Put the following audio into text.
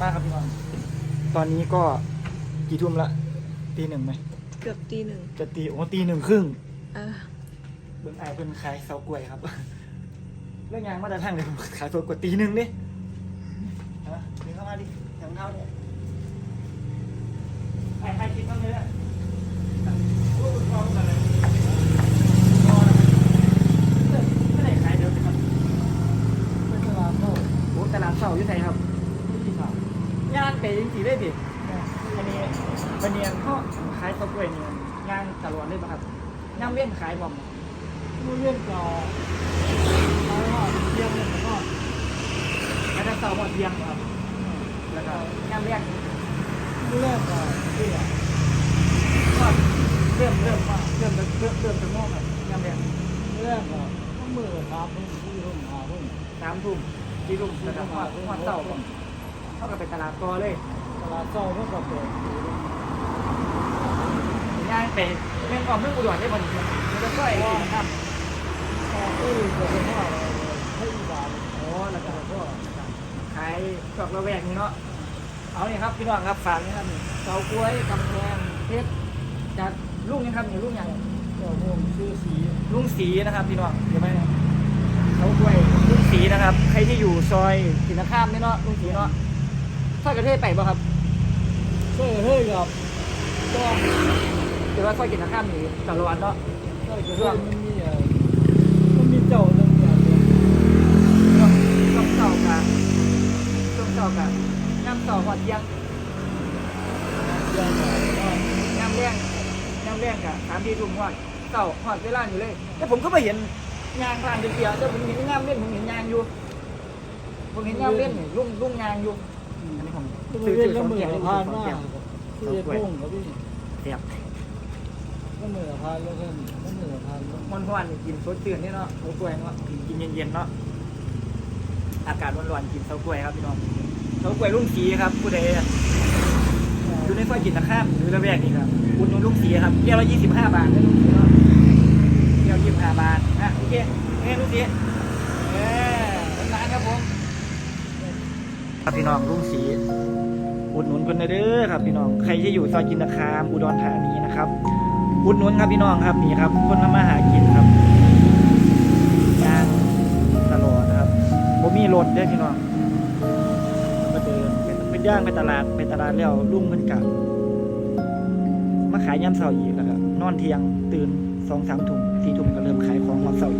มากครับพี่น้องตอนนี้ก็กี่ทุ่มละตีหนึ่งไหมเกือบตีหนึ่งจะตีโอ้ตีหนึ่งครึ่งเออเบิ่งไอ้ายเพิ่นขายเสากล้วยครับ เรื่องยางมาแต่ทางเลยผมขายสดกว่าตีหนึ่งดิฮะดึงเข้ามาดิแถวเข้าเนี่ยไอ้ใครคิดบ้างเลยอะโอ้ยพร้อมกันเลยพอแล้วไม่ได้ขายเดี๋ยวนะครับเป็นตลาดเศร้าโอ้ตลาดเศร้าอยู่ไหนครับที่ข่าว ย่างเตะจริงๆได้ดิอันนี้วันนี้เขาขายเสากล้วยนี่ย่างตลอดเลยป่ะครับย่างเว้นขายบ่มผู้เล่นก็หมายว่าเรียนเนี่ยก็แล้วก็เสาร์หมดเที่ยงครับแล้วก็ย่างเรียกผู้เล่นก็ที่อะก็เริ่มเริ่มว่าเริ่มเริ่มเริ่มเริ่มจะง่วงครับย่างเรียกผู้เล่นก็ต้องมือครับเพิ่งที่รุ่นหาเพิ่งสามทุ่มสี่ทุ่มแล้วก็หอดหอดเสาร์ เท่ากับไปตลาดกอเลยตลาดเศร้าเพิ่งก็เปิดย่างไปเม่นออมเรื่องอุดรได้พอดีมันจะช่วยกินครับก็เอ้ยก็เป็นว่าให้บาทโอ้แล้วก็พวกขายจอกระแวกนี้เนาะเอาเนี่ยครับพี่น้องครับฝากนี่ครับนี่เสากล้วยกำแพงเพชรจากลูกนี่ครับนี่ลูกอย่างก็พวกซื้อสีลุงสีนะครับพี่น้องเดี๋ยวไหมเขาด้วยลุงสีนะครับ ใครที่อยู่ซอยกินข้ามนี่เนาะลุงสีเนาะ ซอยกระเทยไปบ่ครับเฮ้ยเฮ้ยกับก็หรือว่าซอยกินข้ามนี่ตลอดเนาะเฮ้ยก็มันมีอะมันมีเจ้าหนึ่งอย่างเดียวช่วงช่วงเช้ากับช่วงเช้ากับย่ำเช้าหอดเที่ยังอย่างไรก็ย่ำแรงย่ำแรงกับสามทีทุ่มหอดเช้าหอดเวลาอยู่เลยแต่ผมก็ไม่เห็นยางผ่านเดียวๆแต่ผมเห็นย่ำเล่นผมเห็นยางอยู่ผมเห็นย่ำเล่นนี่ลุงลุงยางอยู่ อันนี้ผมต้องซื้อเล่ซื้นอสแล้อวงมือแก้วนี่ผ่านสองมาแก้วที่เอ็ดพุ่งครับพี่เสียบก็เหมือผ่านแล้วกันก็มือผ่านแล้วมันร้อนๆกินสดตื่นนี่เนาะเสากล้วยเนาะกินเย็นๆเนาะอากาศร้อนๆกินเสากล้วยครับพี่น้องเสากล้วยลุงสีครับผู้ใดอยู่ในซอยกินตะข้ามหรือระแวกนี่ครับอุดหนุนลุงสีครับแก้วละยี่สิบห้าบาทนะลุงสีเนาะแก้วยี่สิบห้าบาทอะโอเคเฮ้ยลุงสีเออเป็นร้านครับผม ครับพี่น้องลุงสีอุดหนุนคนเด้อครับพี่น้องใครที่อยู่ซอยกินตะคามอุดรธานีนะครับอุดหนุนครับพี่น้องครับนี่ครับ คนทำมาหากินครับย่างตลอดนะครับบ่มีรถเด้อพี่น้องมาเดินเป็นเป็นย่างไปตลาดไปตลาดแล้วลุงเพิ่นกะมาขายยามเช้าอีกแล้วก็นอนเที่ยงตื่นสองสามทุ่มสี่ทุ่มก็เริ่มขายของหอดเช้าอี